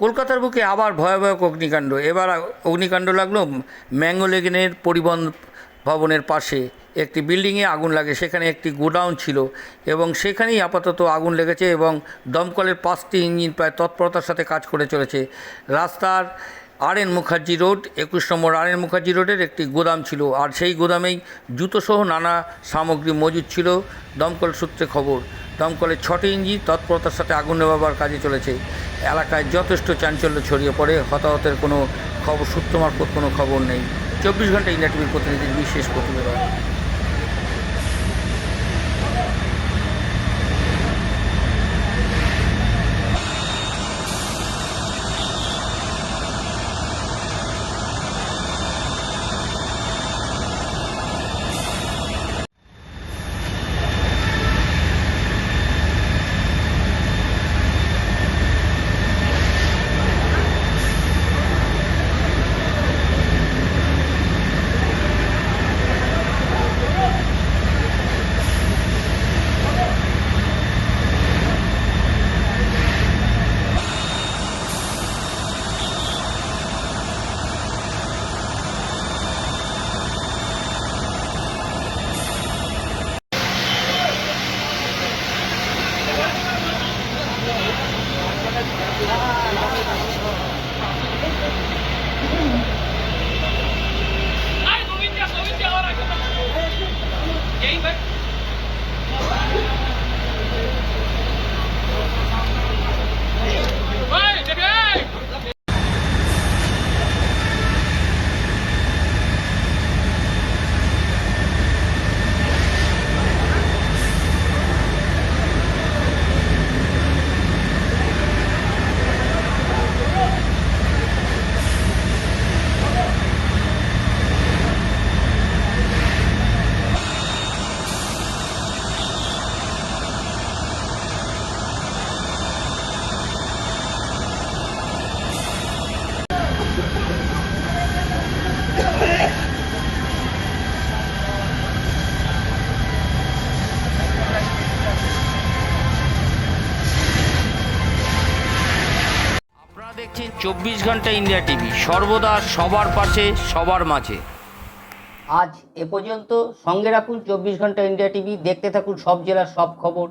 কলকাতার বুকে আবার ভয়াবহ অগ্নিকাণ্ড। এবার অগ্নিকাণ্ড লাগল ম্যাঙ্গো লেগেনের পরিবহন ভবনের পাশে। একটি বিল্ডিংয়ে আগুন লাগে, সেখানে একটি গোডাউন ছিল এবং সেখানেই আপাতত আগুন লেগেছে এবং দমকলের পাঁচটি ইঞ্জিন প্রায় তৎপরতার সাথে কাজ করে চলেছে। রাস্তার আর এন মুখার্জি রোড, একুশ নম্বর আর এন মুখার্জি রোডের একটি গোদাম ছিল আর সেই গোদামেই জুতোসহ নানা সামগ্রী মজুদ ছিল। দমকল সূত্রে খবর দমকলের ছটি ইঞ্জিন তৎপরতার সাথে আগুন নেভাবার কাজে চলেছে। এলাকায় যথেষ্ট চাঞ্চল্য ছড়িয়ে পড়ে, হতাহতের কোনো খবর সূত্র মারফত কোনো খবর নেই। চব্বিশ ঘণ্টা ইন্ডিয়া টিভির প্রতিনিধির বিশেষ প্রতিবেদন। Ah. দেখছেন চব্বিশ ঘণ্টা ইন্ডিয়া টিভি। সর্বদা সবার পাশে, সবার মাঝে। আজ এ পর্যন্ত সঙ্গে রাখুন চব্বিশ ঘণ্টা ইন্ডিয়া টিভি। দেখতে থাকুন সব জেলার সব খবর।